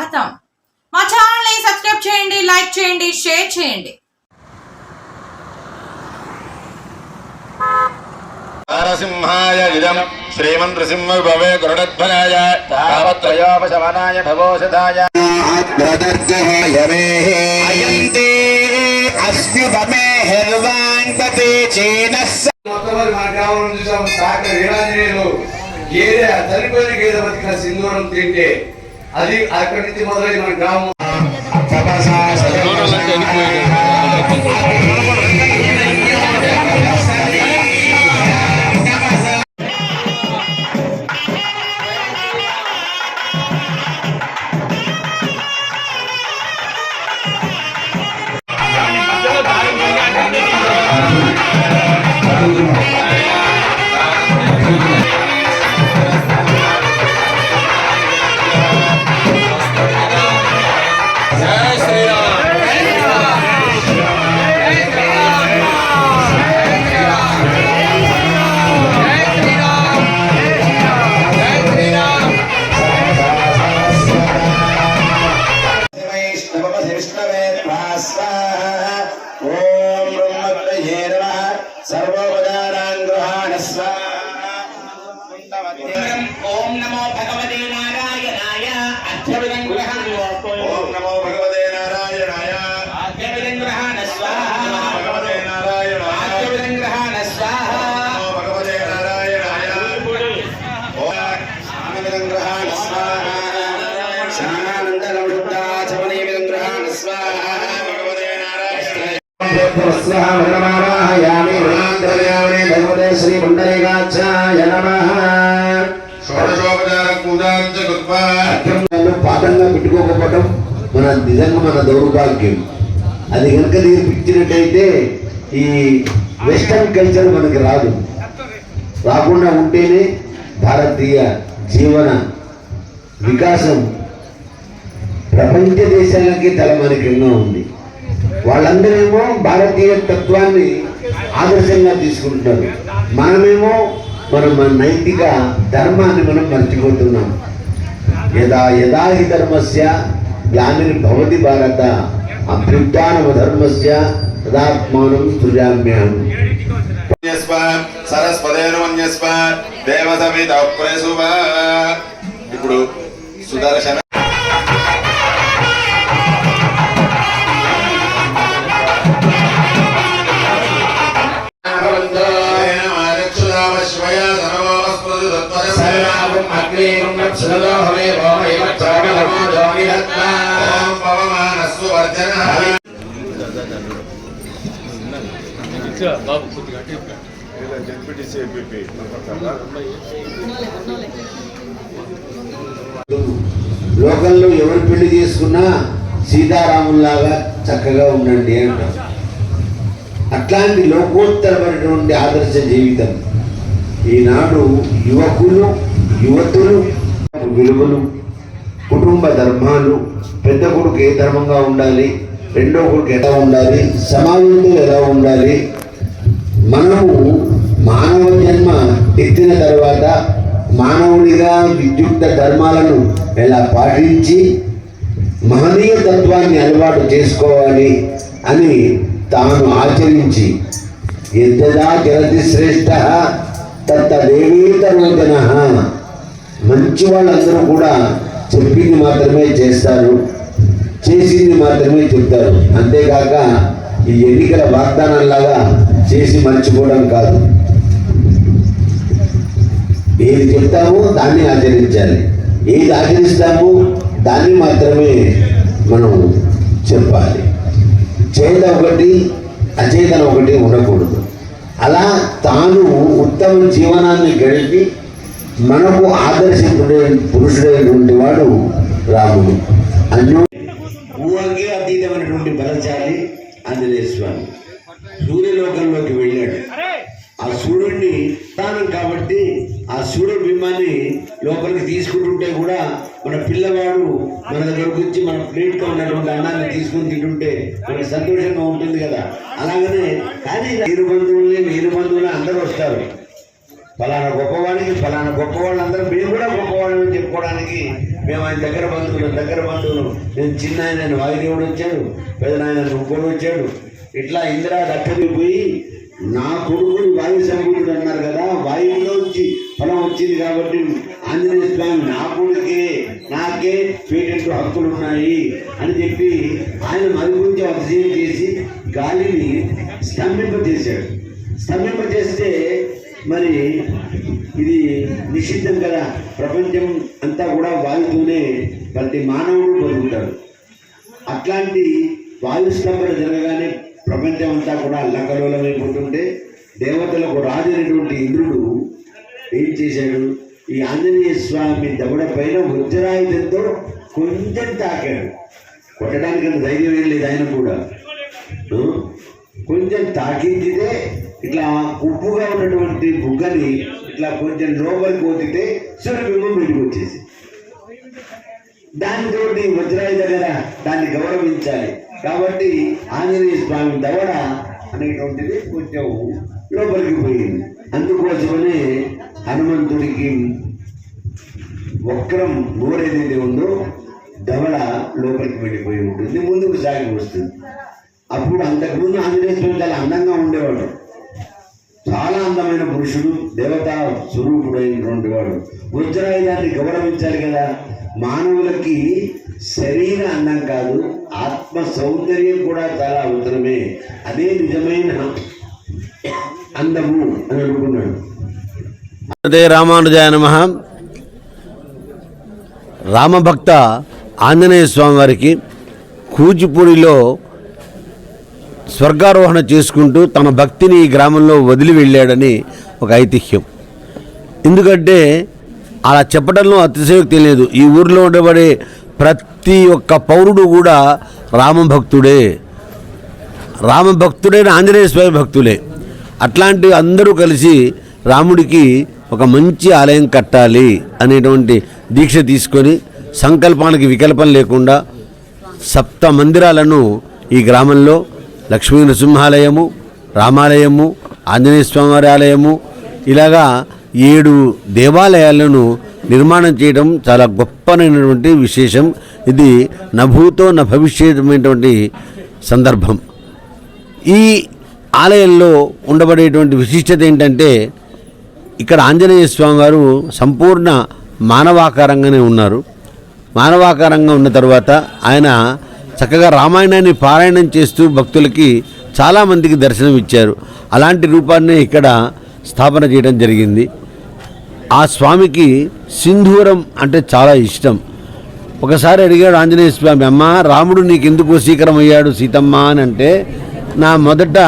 స్వాగతం. మా ఛానల్ని సబ్స్క్రైబ్ చేయండి లైక్ చేయండి షేర్ చేయండి. నరసింహాయ ఇదం శ్రీమంత్రసింహ విభవే గరుడధ్వరాయ తావత్రయోపశమనాయ భవోషధాయ గేదె చనిపోయిన గేదె బతికిన సింధూరం తింటే అది అక్కడి నుంచి మొదలై మన గ్రామం. వైష్ణవశిష్ణవే ఓం నమో భగవతే నారాయణాయ. అర్ఘ్యవిదం గృహాణ ఓం నమో భగవతే నారాయణాయ. అర్ఘ్యవిదం గృహాణ స్వాహ. భగవతే నారాయణాయ. అర్ఘ్యవిదం గృహాణ స్వాహ భగవతే నారాయణాయ. ఓం గృహాణ స్వాహ. శానందనం శుద్ధాచమనీమిదం గృహాణ స్వాహ. భగవతే నారాయణాయ శ్రీ పుండరీకాక్షాయ నమః షోడశోపచార కృత్వా నన్ను పాఠంగా పెట్టుకోకపోవడం మన నిజంగా మన దౌర్భాగ్యం. అది కనుక నేర్పించినట్టయితే ఈ వెస్టర్న్ కల్చర్ మనకి రాదు. రాకుండా ఉంటేనే భారతీయ జీవన వికాసం ప్రపంచ దేశాలకి తలమానికంగా ఉంది. వాళ్ళందరేమో భారతీయ తత్వాన్ని ఆదర్శంగా తీసుకుంటున్నారు. మనమేమో మనం మన నైతిక ధర్మాన్ని మనం మర్చిపోతున్నాం. యదా యదా హి ధర్మస్య భవతి భారత అభ్యుత్నవ ధర్మస్య తదాత్మానం సృజామ్యహం. మన్యస్వ ఇప్పుడు సుదర్శన సర్వాభం అగ్నేయం నక్షలో హమే భోమేవ చాగలమో జోగిరత్నా ఓం పవమానస్సు వర్జన లోకంలో ఎవరు పెళ్ళి చేసుకున్నా సీతారాముల్లాగా చక్కగా ఉండండి అంటారు. అట్లాంటి లోకోత్తరమైనటువంటి ఆదర్శ జీవితం. ఈనాడు యువకులు యువతులు విలువలు కుటుంబ ధర్మాలు పెద్ద కొడుకు ఏ ధర్మంగా ఉండాలి రెండో కొడుకు ఎలా ఉండాలి సమాజంలో ఎలా ఉండాలి మనము మానవ జన్మ ఎత్తిన తర్వాత మానవుడిగా విద్యుక్త ధర్మాలను ఎలా పాటించి మహనీయ తత్వాన్ని అలవాటు చేసుకోవాలి అని తాను ఆచరించి ఎంతదా జగతి శ్రేష్ఠ? తత్తదేవేతరోజన మంచి వాళ్ళందరూ కూడా చెప్పింది మాత్రమే చేస్తారు. చేసింది మాత్రమే చెప్తారు. అంతేకాక ఈ ఎన్నికల వాగ్దానంలాగా చేసి మర్చిపోవడం కాదు. ఏది చెప్తామో దాన్ని ఆచరించాలి. ఏది ఆచరిస్తామో దాన్ని మాత్రమే మనం చెప్పాలి. చేత ఒకటి అచేతన ఒకటి ఉండకూడదు. అలా తాను ఉత్తమ జీవనాన్ని గడిపి మనకు ఆదర్శకుడే పురుషుడైనటువంటి వాడు రాముడు. అన్యో ఊహకే అతీతమైనటువంటి బలశాలి ఆంజనేయ స్వామి. సూర్యలోకంలోకి వెళ్ళాడు. ఆ సూర్యుడిని తాను కాబట్టి ఆ సూర్య బింబాన్ని లోపలికి తీసుకుంటుంటే కూడా మన పిల్లవాడు మన దగ్గరకు వచ్చి మన ప్లేట్లో ఉన్నటువంటి అన్నాన్ని తీసుకుని మనకి సంతోషంగా ఉంటుంది కదా. అలాగనే కానీ వీరు బంధువుల్ని వీరు బంధువులు అందరూ వస్తారు. ఫలానా గొప్పవాడికి ఫలానా గొప్పవాళ్ళు అందరూ మేము కూడా గొప్పవాళ్ళని చెప్పుకోవడానికి మేము ఆయన దగ్గర బంధువులు దగ్గర బంధువులు. నేను చిన్న ఆయన వాయుదేవుడు వచ్చాడు పెదనాయన ఇంకోడు వచ్చాడు. ఇట్లా ఇందిరా దక్కడికి పోయి నా కొడుకుడు వాయు సంబుద్ధుడు అన్నారు కదా వాయువులో వచ్చి ఫలం వచ్చింది కాబట్టి ఆంజనేయ స్వామి నా కొడుకే. నాకే పేటెంట్ హక్కులు ఉన్నాయి అని చెప్పి ఆయన మరి గురించి అతిశయం చేసి గాలిని స్తంభింపజేశాడు స్తంభింపజేస్తే మరి ఇది నిషిద్ధం కదా. ప్రపంచం అంతా కూడా వాయుతూనే ప్రతి మానవుడు బతుకుతాడు. అట్లాంటి వాయు స్తంభన జరగగానే ప్రపంచం అంతా కూడా అల్లకలోలమైపోతుంటే దేవతలకు రాజు ఇంద్రుడు ఏం చేశాడు? ఈ ఆంజనేయ స్వామి దవడ పైన వజ్రాయుధంతో కొంచెం తాకాడు. కొట్టడానికి అంత ధైర్యం ఏం లేదు ఆయన కూడా. కొంచెం తాకించితే ఇట్లా ఉప్పుగా ఉన్నటువంటి బుగ్గని ఇట్లా కొంచెం లోపలికి పోతితే సూర్యబింబం బయటకు వచ్చేసి దానితో వజ్రాయి దగ్గర దాన్ని గౌరవించాలి. కాబట్టి ఆంజనేయ స్వామి దవడ అనేటువంటిది కొంచెం లోపలికి పోయింది. అందుకోసమనే హనుమంతుడికి వక్రం గోడ ఏదైతే ఉందో ధవళ లోపలికి వెళ్ళిపోయి ఉంటుంది ముందుకు సాగి వస్తుంది. అప్పుడు అంతకుముందు ఆంజనేయ చాలా అందంగా ఉండేవాడు. చాలా అందమైన పురుషుడు దేవతా స్వరూపుడు అయినటువంటి వాడు. వజ్రాయుధాన్ని గౌరవించాలి కదా. మానవులకి శరీర అందం కాదు ఆత్మ సౌందర్యం కూడా చాలా అవసరమే అదే నిజమైన అందము అని అనుకున్నాడు. అదే రామానుజాయ నమ. రామభక్త ఆంజనేయ స్వామి వారికి కూచిపూడిలో స్వర్గారోహణ చేసుకుంటూ తన భక్తిని ఈ గ్రామంలో వదిలి వెళ్ళాడని ఒక ఐతిహ్యం. ఎందుకంటే అలా చెప్పడంలో అతిశయోక్తి లేదు ఈ ఊరిలో ఉండబడే ప్రతి ఒక్క పౌరుడు కూడా రామభక్తుడే. రామభక్తుడైన ఆంజనేయ స్వామి భక్తులే. అట్లాంటి అందరూ కలిసి రాముడికి ఒక మంచి ఆలయం కట్టాలి అనేటువంటి దీక్ష తీసుకొని సంకల్పానికి వికల్పం లేకుండా సప్త మందిరాలను ఈ గ్రామంలో లక్ష్మీ నృసింహాలయము రామాలయము ఆంజనేయ స్వామివారి ఆలయము ఇలాగా ఏడు దేవాలయాలను నిర్మాణం చేయడం చాలా గొప్పనైనటువంటి విశేషం. ఇది నభూతో న భవిష్యమైనటువంటి సందర్భం. ఈ ఆలయంలో ఉండబడేటువంటి విశిష్టత ఏంటంటే ఇక్కడ ఆంజనేయ స్వామి వారు సంపూర్ణ మానవాకారంగానే ఉన్నారు. మానవాకారంగా ఉన్న తర్వాత ఆయన చక్కగా రామాయణాన్ని పారాయణం చేస్తూ భక్తులకి చాలామందికి దర్శనం ఇచ్చారు. అలాంటి రూపాన్ని ఇక్కడ స్థాపన చేయడం జరిగింది. ఆ స్వామికి సింధూరం అంటే చాలా ఇష్టం. ఒకసారి అడిగాడు ఆంజనేయ స్వామి అమ్మ రాముడు నీకెందుకు సీకరం అయ్యాడు సీతమ్మ? అని అంటే నా మొదట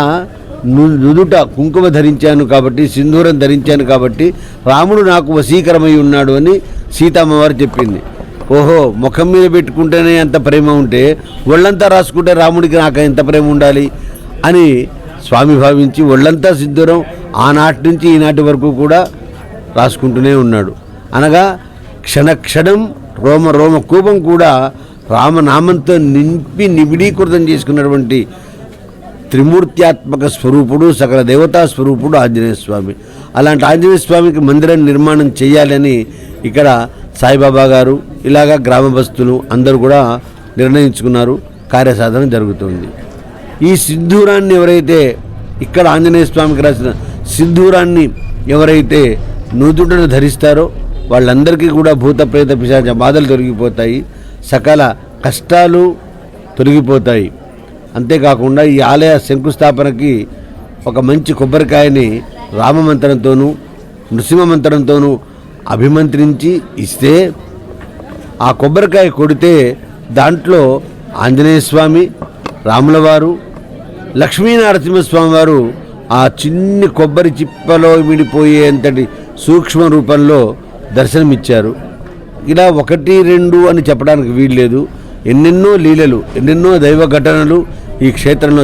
నుదుట కుంకుమ ధరించాను కాబట్టి సింధూరం ధరించాను కాబట్టి రాముడు నాకు వశీకరమై ఉన్నాడు అని సీతమ్మవారు చెప్పింది. ఓహో ముఖం మీద పెట్టుకుంటేనే ఎంత ప్రేమ ఉంటే ఒళ్ళంతా రాసుకుంటే రాముడికి నాకు ఎంత ప్రేమ ఉండాలి? అని స్వామి భావించి ఒళ్ళంతా సింధూరం ఆనాటి నుంచి ఈనాటి వరకు కూడా రాసుకుంటూనే ఉన్నాడు. అనగా క్షణక్షణం రోమ రోమ కూపం కూడా రామనామంతో నింపి నిబిడీకృతం చేసుకున్నటువంటి త్రిమూర్త్యాత్మక స్వరూపుడు సకల దేవతా స్వరూపుడు ఆంజనేయ స్వామి. అలాంటి ఆంజనేయ స్వామికి మందిరం నిర్మాణం చేయాలని ఇక్కడ సాయిబాబా గారు ఇలాగా గ్రామస్తులు అందరూ కూడా నిర్ణయించుకున్నారు. కార్యసాధన జరుగుతుంది. ఈ సింధూరాన్ని ఎవరైతే ఇక్కడ ఆంజనేయ స్వామికి రాసిన సింధూరాన్ని ఎవరైతే నుదుటను ధరిస్తారో వాళ్ళందరికీ కూడా భూత ప్రేత పిశాచ బాధలు తొలగిపోతాయి. సకల కష్టాలు తొలగిపోతాయి. అంతేకాకుండా ఈ ఆలయ శంకుస్థాపనకి ఒక మంచి కొబ్బరికాయని రామమంత్రంతోనూ నృసింహమంత్రంతోనూ అభిమంత్రించి ఇస్తే ఆ కొబ్బరికాయ కొడితే దాంట్లో ఆంజనేయ స్వామి రాముల వారు లక్ష్మీ వారు ఆ చిన్ని కొబ్బరి చిప్పలో మిడిపోయేంతటి సూక్ష్మ రూపంలో దర్శనమిచ్చారు. ఇలా ఒకటి రెండు అని చెప్పడానికి వీల్లేదు. ఎన్నెన్నో లీలలు ఎన్నెన్నో దైవ ఘటనలు ఈ క్షేత్రంలో